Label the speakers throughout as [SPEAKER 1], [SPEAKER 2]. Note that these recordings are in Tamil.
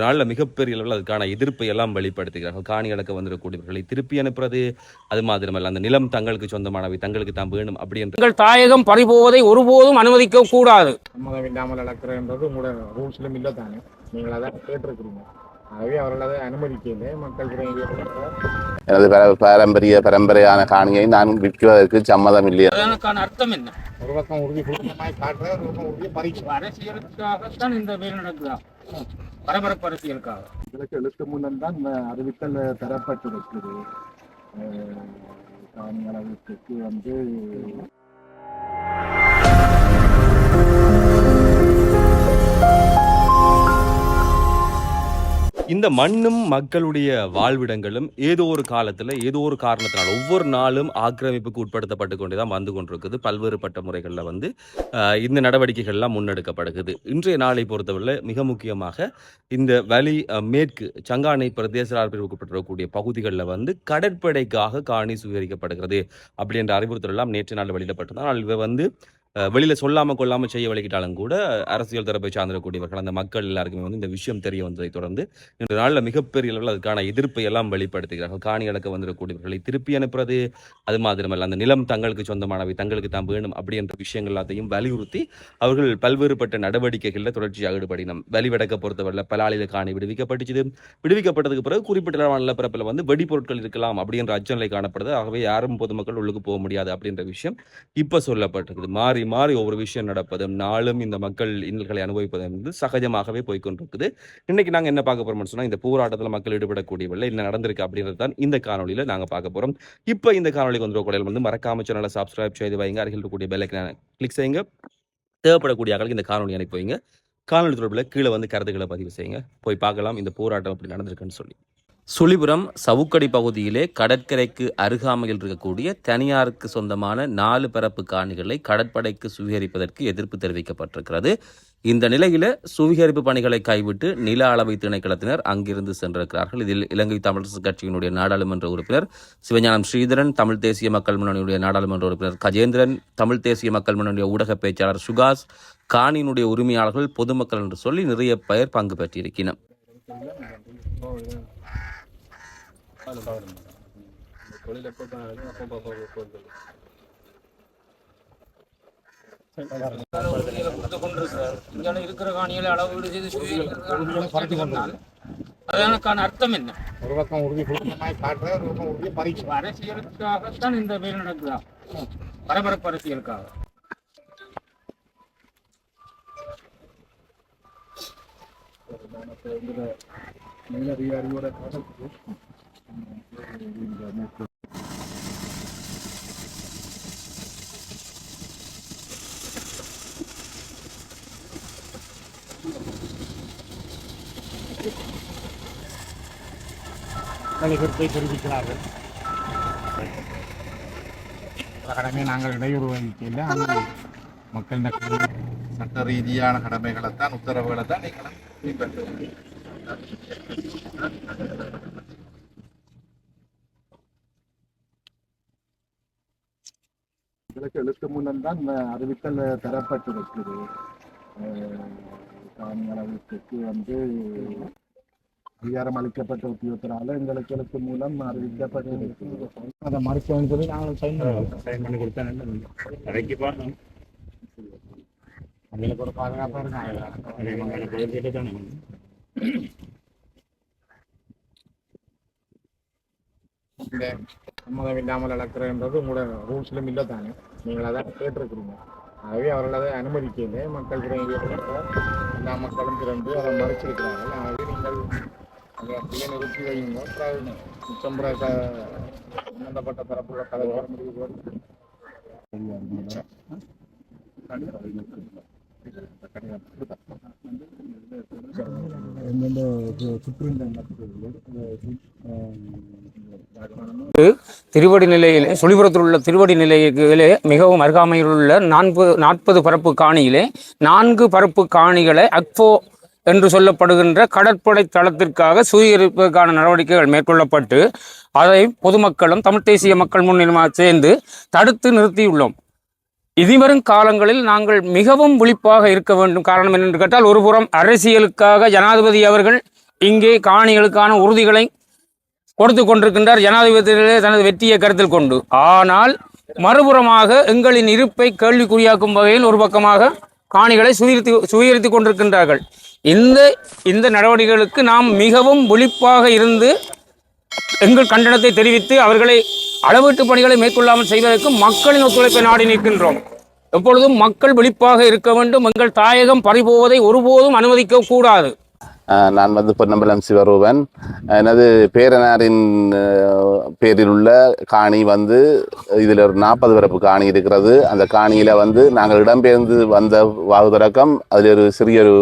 [SPEAKER 1] நாளில் மிகப்பெரிய அளவில் அதுக்கான எதிர்ப்பை எல்லாம் வெளிப்படுத்துகிறார்கள். காணி அடக்க வந்திருக்கக்கூடியவர்களை திருப்பி அனுப்புறது அது மாத்திரமல்ல அந்த நிலம் தங்களுக்கு சொந்தமானவை தங்களுக்கு தான் வேணும் அப்படி என்ற.
[SPEAKER 2] எங்கள் தாயகம் பறிபோவதை ஒருபோதும் அனுமதிக்க கூடாது.
[SPEAKER 3] சம்மதம் இல்லாமல் நடக்கிறன்றது உங்களோட ரூல்ஸ்லும் இல்லை தானே. நீங்கள் அதான் கேட்டிருக்கிறீங்க. ஆகவே அவர்கள் அதை அனுமதிக்கல மக்கள் பிரதிநிதிகள்
[SPEAKER 4] எனது பர- பாரம்பரிய பரம்பரையான காணியை நான் விற்குவதற்கு சம்மதம் இல்லை
[SPEAKER 2] அர்த்தம் என்ன?
[SPEAKER 3] ஒரு பக்கம் உறுதி
[SPEAKER 2] அரசியலுக்காகத்தான் இந்த வேலை நடக்குதா? பரபரப்பு அரசியலுக்காக.
[SPEAKER 3] இதற்கு எழுத்து முன்னம் தான் அறிவித்தல் தரப்பட்டிருக்குது. அஹ், காணி வந்து
[SPEAKER 1] இந்த மண்ணும் மக்களுடைய வாழ்விடங்களும் ஏதோ ஒரு காலத்தில் ஏதோ ஒரு காரணத்தினால் ஒவ்வொரு நாளும் ஆக்கிரமிப்புக்கு உட்படுத்தப்பட்டு கொண்டே தான் வந்து கொண்டிருக்குது. பல்வேறுபட்ட முறைகளில் வந்து இந்த நடவடிக்கைகள்லாம் முன்னெடுக்கப்படுகிறது இன்றைய நாளை பொறுத்தவரை மிக முக்கியமாக இந்த வலி மேற்கு சங்கானை பிரதேச பிரிவுக்குட்பட்டிருக்கக்கூடிய பகுதிகளில் வந்து கடற்படைக்காக காணி சுவீகரிக்கப்படுகிறது அப்படி என்ற அறிவுறுத்தல் எல்லாம் நேற்று நாள் வெளியிடப்பட்டது. ஆனால் இவை வந்து வெளியில சொல்லாமல் கொள்ளாமல் செய்ய வழிகிட்டாலும் கூட அரசியல் தரப்பை சார்ந்திருக்கக்கூடியவர்கள் அந்த மக்கள் எல்லாருக்குமே வந்து இந்த விஷயம் தெரிய வந்ததை தொடர்ந்து இன்று நாளில் மிகப்பெரிய அளவில் அதுக்கான எதிர்ப்பை எல்லாம் வெளிப்படுத்துகிறார்கள். காணி அடக்க வந்திருக்கக்கூடியவர்களை திருப்பி அனுப்புறது அது மாத்திரமல்ல அந்த நிலம் தங்களுக்கு சொந்தமானவை தங்களுக்கு தான் வேணும் அப்படி என்ற விஷயங்கள் எல்லாத்தையும் வலியுறுத்தி அவர்கள் பல்வேறுபட்ட நடவடிக்கைகளில் தொடர்ச்சியாக ஈடுபடினோம். வலிவடக்க பொறுத்தவரையில் பலாளில காணி விடுவிக்கப்பட்டுச்சு. விடுவிக்கப்பட்டதுக்கு பிறகு குறிப்பிட்ட நிலப்பரப்பில் வந்து வெடிப்பொருட்கள் இருக்கலாம் அப்படின்ற அச்சநிலை காணப்படுது. ஆகவே யாரும் பொதுமக்கள் உள்ளுக்கு போக முடியாது அப்படின்ற விஷயம் இப்போ சொல்லப்பட்டிருக்குது. மாறி மாறி ஒவ்வொரு விஷயம் நடப்பதும் நாளும் இந்த மக்கள் இன்னல்களை அனுபவிப்பதும் வந்து சகஜமாகவே போய்கொண்டிருக்குது இன்னைக்கு நாங்கள் என்ன பார்க்க போறோம்னு சொன்னால் இந்த போராட்டத்தில் மக்கள் ஈடுபடக்கூடியவர்கள் என்ன நடந்திருக்கு அப்படின்றது தான் இந்த காணொலியில் நாங்கள் பார்க்க போறோம். இப்போ இந்த காணொலிக்கு வந்து குடையில் வந்து மறக்காம சேனலை சப்ஸ்கிரைப் செய்து வைங்க. அருகில் இருக்கக்கூடிய பெல்லைக்கனை கிளிக் செய்யுங்க. தேவைப்படக்கூடிய ஆட்களுக்கு இந்த காணொலி அனுப்பி வைங்க. காணொலி தொடர்பில் கீழே வந்து கருத்துக்களை பதிவு செய்யுங்க. போய் பார்க்கலாம். இந்த போராட்டம் அப்படி நடந்திருக்குன்னு சொல்லி. சுழிபுரம் சவுக்கடி பகுதியிலே கடற்கரைக்கு அருகாமையில் இருக்கக்கூடிய தனியாருக்கு சொந்தமான நாலு பரப்பு காணிகளை கடற்படைக்கு சுவீகரிப்பதற்கு எதிர்ப்பு தெரிவிக்கப்பட்டிருக்கிறது. இந்த நிலையில சுவீகரிப்பு பணிகளை கைவிட்டு நில அளவை திணைக்களத்தினர் அங்கிருந்து சென்றிருக்கிறார்கள். இதில் இலங்கை தமிழரசு கட்சியினுடைய நாடாளுமன்ற உறுப்பினர் சிவஞானம் ஸ்ரீதரன் தமிழ் தேசிய மக்கள் முன்னணியுடைய நாடாளுமன்ற உறுப்பினர் கஜேந்திரன் தமிழ் தேசிய மக்கள் முன்னணியுடைய ஊடக பேச்சாளர் சுகாஸ் காணியினுடைய உரிமையாளர்கள் பொதுமக்கள் என்று சொல்லி நிறைய பெயர் பங்கு பெற்றிருக்கினர்
[SPEAKER 2] இருக்கிற காணிகளை அளவீடு செய்து அதற்கான அர்த்தம் என்ன
[SPEAKER 3] ஒரு பக்கம் உறுதி கொடுக்கமாய் காட்டுற ஒரு பக்கம் உறுதியை பறிச்சு
[SPEAKER 2] அரசியலுக்காகத்தான் இந்த வேலை நடக்குதா? பரபரப்பு அரசியலுக்காக.
[SPEAKER 3] மேலதிகாரியோட கருத்தை தெரிவிக்கிறார்கள் கடமை நாங்கள் இடையூறு வகிக்கல ஆனால் மக்கள் சட்ட ரீதியான கடமைகளைத்தான் உத்தரவுகளை தான் நீங்கள் பின்பற்றுவீங்க. இதற்கு எழுத்து மூலம் தான் அறிவித்தல் தரப்பட்டிருக்குது. காணி அளவுக்கு வந்து அதிகாரம் அளிக்கப்பட்ட உத்தியோகத்தினால எங்களுக்கு எழுத்து மூலம் அறிவிக்கப்பட்டிருக்கு அதை மறுக்க வேண்டியது நாங்கள் சைன் பண்ணி கொடுத்தா கடைக்கு போகணும். அவங்களுக்கு ஒரு பாதுகாப்பாக இருக்காங்க இந்த சம்மதம் இல்லாமல் நடக்கிறன்றது உங்களோட ரூல்ஸ்லும் இல்லை தானே நீங்கள் அதான் கேட்டிருக்கிறீங்க ஆகவே அவர்கள் அதை அனுமதிக்கல மக்கள் பிரதிநிதிகள் எல்லா மக்களும் திறந்து அதை மறைச்சிருக்கிறார்கள் ஆகவே நீங்கள் அதை அப்படியே நிறுத்தி வைங்க அப்புறம் சம்பந்தப்பட்ட தரப்புள்ள கதை முடிவு
[SPEAKER 2] திருவடி நிலையிலே சுழிபுரத்தில் உள்ள திருவடி நிலையிலே மிகவும் அருகாமையில் உள்ள நான்கு நாற்பது பரப்பு காணியிலே நான்கு பரப்பு காணிகளை அக்போ என்று சொல்லப்படுகின்ற கடற்படை தளத்திற்காக சுயீகரிப்பதற்கான நடவடிக்கைகள் மேற்கொள்ளப்பட்டு அதை பொதுமக்களும் தமிழ் தேசிய மக்கள் முன்னிலுமாக சேர்ந்து தடுத்து நிறுத்தியுள்ளோம். இனிவரும் காலங்களில் நாங்கள் மிகவும் விழிப்பாக இருக்க வேண்டும். காரணம் என்னென்று கேட்டால் ஒருபுறம் அரசியலுக்காக ஜனாதிபதி அவர்கள் இங்கே காணிகளுக்கான உறுதிகளை கொடுத்து கொண்டிருக்கின்றார். ஜனாதிபதியிலே தனது வெற்றியை கருத்தில் கொண்டு. ஆனால் மறுபுறமாக எங்களின் இருப்பை கேள்விக்குறியாக்கும் வகையில் ஒரு பக்கமாக காணிகளை சுயீர்த்தி சுயரித்து கொண்டிருக்கின்றார்கள். இந்த இந்த நடவடிக்கைகளுக்கு நாம் மிகவும் விழிப்பாக இருந்து எங்கள் கண்டனத்தை தெரிவித்து அவர்களை அளவீட்டு பணிகளை மேற்கொள்ளாமல் செய்வதற்கு மக்களின் ஒத்துழைப்பை நாடி நிற்கின்றோம். எப்பொழுதும் மக்கள் விழிப்பாக இருக்க வேண்டும். எங்கள் தாயகம் பறிபோவதை ஒருபோதும் அனுமதிக்க கூடாது.
[SPEAKER 4] நான் வந்து பொன்னம்பலம் சிவரூபன். எனது பேரனாரின் பேரில் உள்ள காணி வந்து இதில் ஒரு நாற்பது பிறப்பு காணி இருக்கிறது. அந்த காணியில் வந்து நாங்கள் இடம்பெயர்ந்து வந்த வாகு தொடக்கம் அதில் ஒரு சிறிய ஒரு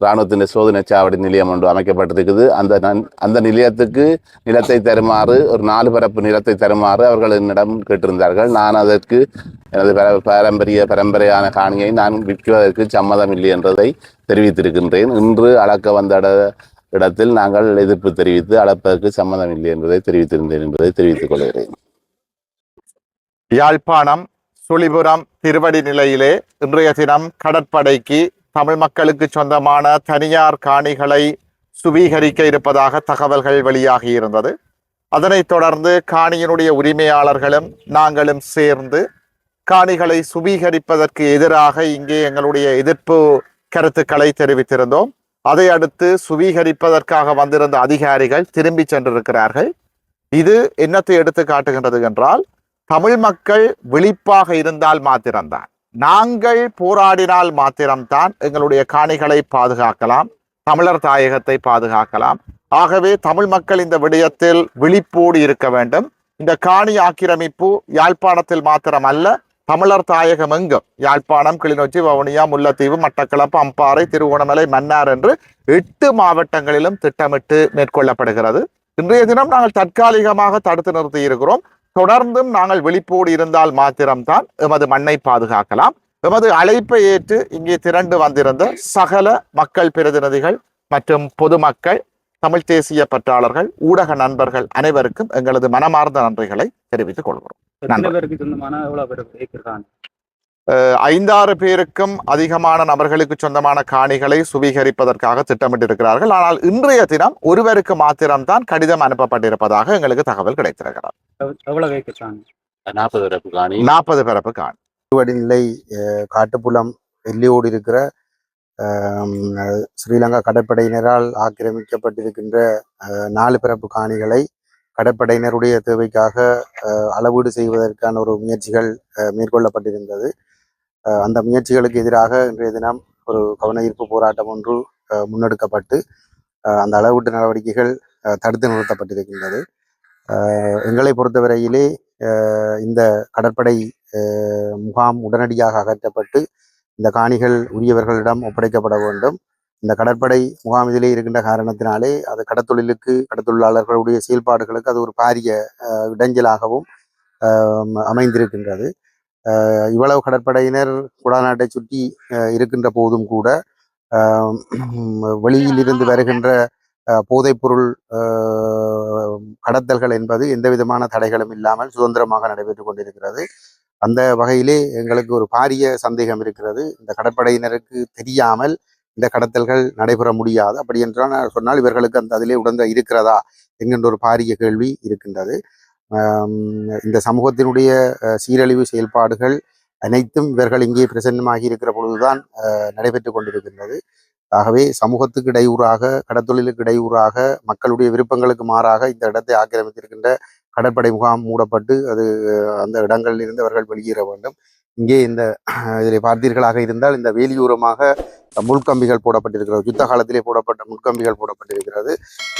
[SPEAKER 4] இராணுவத்தின் சோதனை சாவடி நிலையம் ஒன்று அமைக்கப்பட்டிருக்குது. அந்த நன்- அந்த நிலையத்துக்கு நிலத்தை தருமாறு ஒரு நாலு பரப்பு நிலத்தை தருமாறு அவர்கள் என்னிடம் கேட்டிருந்தார்கள். நான் அதற்கு எனது பாரம்பரிய பரம்பரையான காணியை நான் விற்குவதற்கு சம்மதம் இல்லை என்றதை தெரிவித்திருக்கின்றேன். இன்று அளக்க வந்த இடத்தில் நாங்கள் எதிர்ப்பு தெரிவித்து அளப்பதற்கு சம்மதம் இல்லை என்பதை தெரிவித்திருந்தேன் என்பதை தெரிவித்துக் கொள்கிறேன்.
[SPEAKER 5] யாழ்ப்பாணம் சுழிபுரம் திருவடி நிலையிலே இன்றைய தினம் கடற்படைக்கு தமிழ் மக்களுக்கு சொந்தமான தனியார் காணிகளை சுவீகரிக்க இருப்பதாக தகவல்கள் வெளியாகி இருந்தது. அதனைத் தொடர்ந்து காணியினுடைய உரிமையாளர்களும் நாங்களும் சேர்ந்து காணிகளை சுவீகரிப்பதற்கு எதிராக இங்கே எங்களுடைய எதிர்ப்பு கருத்துக்களை தெரிவித்திருந்தோம். அதை அடுத்து சுவீகரிப்பதற்காக வந்திருந்த அதிகாரிகள் திரும்பி சென்றிருக்கிறார்கள். இது என்னத்தை எடுத்து காட்டுகின்றது என்றால் தமிழ் மக்கள் விழிப்பாக இருந்தால் மாத்திரம்தான். நாங்கள் போராடினால் மாத்திரம்தான் எங்களுடைய காணிகளை பாதுகாக்கலாம் தமிழர் தாயகத்தை பாதுகாக்கலாம். ஆகவே தமிழ் மக்கள் இந்த விடயத்தில் விழிப்போடு இருக்க வேண்டும். இந்த காணி ஆக்கிரமிப்பு யாழ்ப்பாணத்தில் மாத்திரமல்ல தமிழர் தாயகம் எங்கும்? யாழ்ப்பாணம் கிளிநொச்சி வவுனியா முல்லைத்தீவு மட்டக்களப்பு அம்பாறை திருவோணமலை மன்னார் என்று எட்டு மாவட்டங்களிலும் திட்டமிட்டு மேற்கொள்ளப்படுகிறது. இன்றைய தினம் நாங்கள் தற்காலிகமாக தடுத்து நிறுத்தி இருக்கிறோம். தொடர்ந்தும் நாங்கள் விழிப்போடு இருந்தால் மாத்திரம்தான் எமது மண்ணை பாதுகாக்கலாம். எமது அழைப்பை ஏற்று இங்கே திரண்டு வந்திருந்த சகல மக்கள் பிரதிநிதிகள் மற்றும் பொதுமக்கள் தமிழ் தேசிய பற்றாளர்கள் ஊடக நண்பர்கள் அனைவருக்கும் எங்களது மனமார்ந்த நன்றிகளை தெரிவித்துக் கொள்கிறோம். ஐந்தாறு பேருக்கும் அதிகமான நபர்களுக்கு சொந்தமான காணிகளை சுவீகரிப்பதற்காக திட்டமிட்டிருக்கிறார்கள். ஆனால் இன்றைய தினம் ஒருவருக்கு மாத்திரம்தான் கடிதம் அனுப்பப்பட்டிருப்பதாக எங்களுக்கு தகவல் கிடைத்திருக்கிறது.
[SPEAKER 4] நாற்பது பிறப்பு காணி.
[SPEAKER 5] நாற்பது பிறப்பு காணி.
[SPEAKER 6] வடிநிலை காட்டுப்புலம் எல்லையோடு இருக்கிற ஸ்ரீலங்கா கடற்படையினரால் ஆக்கிரமிக்கப்பட்டிருக்கின்ற அஹ், நாலு பிறப்பு காணிகளை கடற்படையினருடைய தேவைக்காக அஹ், அளவீடு செய்வதற்கான ஒரு முயற்சிகள் அஹ், மேற்கொள்ளப்பட்டிருந்தது. அந்த முயற்சிகளுக்கு எதிராக இன்றைய தினம் ஒரு கவன ஈர்ப்பு போராட்டம் ஒன்று அஹ், முன்னெடுக்கப்பட்டு அந்த அளவீட்டு நடவடிக்கைகள் தடுத்து நிறுத்தப்பட்டிருக்கின்றது. எங்களை பொறுத்தவரையிலே இந்த கடற்படை முகாம் உடனடியாக அகற்றப்பட்டு இந்த காணிகள் உரியவர்களிடம் ஒப்படைக்கப்பட வேண்டும். இந்த கடற்படை முகாம் இதிலே இருக்கின்ற காரணத்தினாலே அது கடத்தொழிலுக்கு கடத்தொழிலாளர்களுடைய செயல்பாடுகளுக்கு அது ஒரு பாரிய இடைஞ்சலாகவும் அமைந்திருக்கின்றது. இவ்வளவு கடற்படையினர் குடாநாட்டை சுற்றி இருக்கின்ற போதும் கூட அஹ், வெளியிலிருந்து வருகின்ற போதைப்பொருள் கடத்தல்கள் என்பது எந்த விதமான தடைகளும் இல்லாமல் சுதந்திரமாக நடைபெற்று கொண்டிருக்கிறது. அந்த வகையிலே எங்களுக்கு ஒரு பாரிய சந்தேகம் இருக்கிறது. இந்த கடற்படையினருக்கு தெரியாமல் இந்த கடத்தல்கள் நடைபெற முடியாது. அப்படி என்றால் சொன்னால் இவர்களுக்கு அந்த அதிலே உடந்த இருக்கிறதா? என்கின்ற ஒரு பாரிய கேள்வி இருக்கின்றது. இந்த சமூகத்தினுடைய சீரழிவு செயல்பாடுகள் அனைத்தும் இவர்கள் இங்கே பிரசன்னமாகி இருக்கிற பொழுதுதான் நடைபெற்று கொண்டிருக்கின்றது. ஆகவே சமூகத்துக்கு இடையூறாக கடத்தொழிலுக்கு இடையூறாக மக்களுடைய விருப்பங்களுக்கு மாறாக இந்த இடத்தை ஆக்கிரமித்திருக்கின்ற கடற்படை முகாம் மூடப்பட்டு அது அந்த இடங்களில் இருந்து அவர்கள் வெளியேற வேண்டும். இங்கே இந்த இதில் பார்த்தீர்களாக இருந்தால் இந்த வேலியூரமாக முள்கம்பிகள் போடப்பட்டிருக்கிறது. யுத்த காலத்திலே போடப்பட்ட முள்கம்பிகள் போடப்பட்டிருக்கிறது.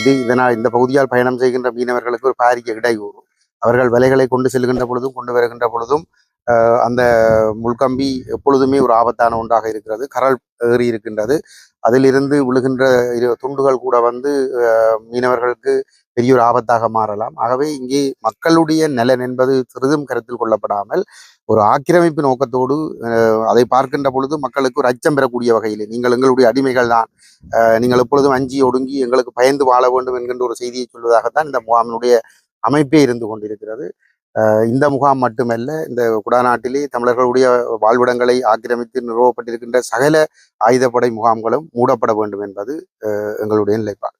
[SPEAKER 6] இது இதனால் இந்த பகுதியால் பயணம் செய்கின்ற மீனவர்களுக்கு ஒரு பாரிய இடையூறு. அவர்கள் விலைகளை கொண்டு செல்கின்ற பொழுதும் கொண்டு வருகின்ற பொழுதும் அஹ், அந்த முள்கம்பி எப்பொழுதுமே ஒரு ஆபத்தான ஒன்றாக இருக்கிறது. கரல் ஏறி இருக்கின்றது. அதிலிருந்து விழுகின்ற இரு துண்டுகள் கூட வந்து மீனவர்களுக்கு பெரிய ஒரு ஆபத்தாக மாறலாம். ஆகவே இங்கே மக்களுடைய நலன் என்பது சிறிதும் கருத்தில் கொள்ளப்படாமல் ஒரு ஆக்கிரமிப்பு நோக்கத்தோடு அஹ், அதை பார்க்கின்ற பொழுது மக்களுக்கு ஒரு அச்சம் பெறக்கூடிய வகையில் நீங்கள் எங்களுடைய அடிமைகள் தான் நீங்கள் எப்பொழுதும் அஞ்சி ஒடுங்கி எங்களுக்கு பயந்து வாழ வேண்டும் என்கின்ற ஒரு செய்தியை சொல்வதாகத்தான் இந்த முகாமினுடைய அமைப்பே இருந்து கொண்டிருக்கிறது. இந்த முகாம் மட்டுமல்ல இந்த குடாநாட்டிலே தமிழர்களுடைய வாழ்விடங்களை ஆக்கிரமித்து நிறுவப்பட்டிருக்கின்ற சகல ஆயுதப்படை முகாம்களும் மூடப்பட வேண்டும் என்பது அஹ், எங்களுடைய நிலைப்பாடு.